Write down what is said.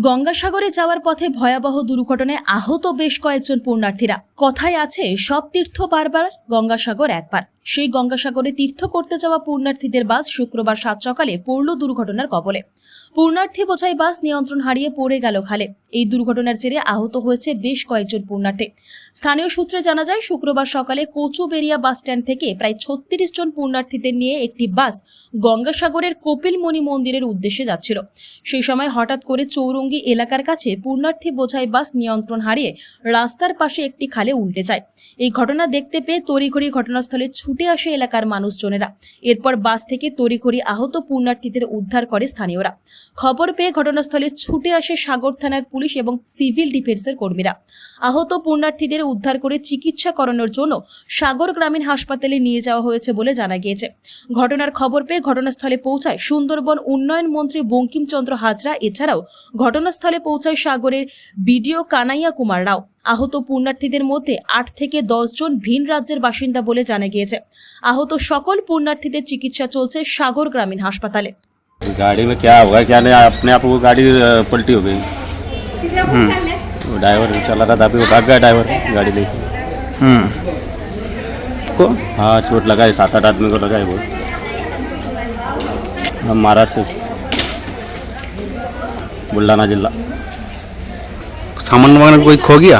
গঙ্গাসাগরে যাওয়ার পথে ভয়াবহ দুর্ঘটনায় আহত বেশ কয়েকজন পুণ্যার্থীরা। কথায় আছে, সব তীর্থ বারবার গঙ্গাসাগর একবার। সেই গঙ্গাসাগরে তীর্থ করতে যাওয়া পুণ্যার্থীদের বাস শুক্রবার সাত সকালে পড়ল দুর্ঘটনার কবলে। পুণ্যার্থী বোঝাই বাস নিয়ন্ত্রণ হারিয়ে পড়ে গেল খালে। এই দুর্ঘটনার জেরে আহত হয়েছে বেশ কয়েকজন পুণ্যার্থী। স্থানীয় সূত্রে জানা যায়, শুক্রবার সকালে কোচুবেরিয়া বাস স্ট্যান্ড থেকে প্রায় ছত্রিশ জন পুণ্যার্থীদের নিয়ে একটি বাস গঙ্গাসাগরের কপিলমণি মন্দিরের উদ্দেশ্যে যাচ্ছিল। সেই সময় হঠাৎ করে চৌরঙ্গি এলাকার কাছে পুণ্যার্থী বোঝাই বাস নিয়ন্ত্রণ হারিয়ে রাস্তার পাশে একটি খালে উল্টে যায়। এই ঘটনা দেখতে পেয়ে তড়িঘড়ি ঘটনাস্থলে ছুটে আসে এলাকার মানুষজনেরা। এরপর বাস থেকে তড়িঘড়ি আহত পুণ্যার্থীদের উদ্ধার করে স্থানীয়রা। খবর পেয়ে ঘটনাস্থলে ছুটে আসে সাগর থানার পুলিশ এবং সিভিল ডিফেন্সের কর্মীরা। আহত পুণ্যার্থীদের উদ্ধার করে চিকিৎসা করানোর জন্য সাগর গ্রামীণ হাসপাতালে নিয়ে যাওয়া হয়েছে বলে জানা গিয়েছে। ঘটনার খবর পেয়ে ঘটনাস্থলে পৌঁছায় সুন্দরবন উন্নয়ন মন্ত্রী বঙ্কিমচন্দ্র হাজরা। এছাড়াও ঘটনাস্থলে পৌঁছায় সাগরের বিডিও কানাইয়া কুমার রাও। আহত পুণ্যার্থীদের মধ্যে আট থেকে দশ জন ভিন রাজ্যের বাসিন্দা বলে জানা গিয়েছে আহত সকল পুণ্যার্থীদের চিকিৎসা চলছে সাগর গ্রামীণ হাসপাতালে गाड़ी में क्या होगा क्या नहीं अपने आप वो गाड़ी अ, पलटी हो गई वो ड्राइवर चला रहा था अभी वो भाग गया ड्राइवर गाड़ी लेके হুম को हाँ चोट लगा है सात आठ आदमी को लगा है वो हम महाराष्ट्र से बुल्ढाना जिला सामान वामान कोई खो गया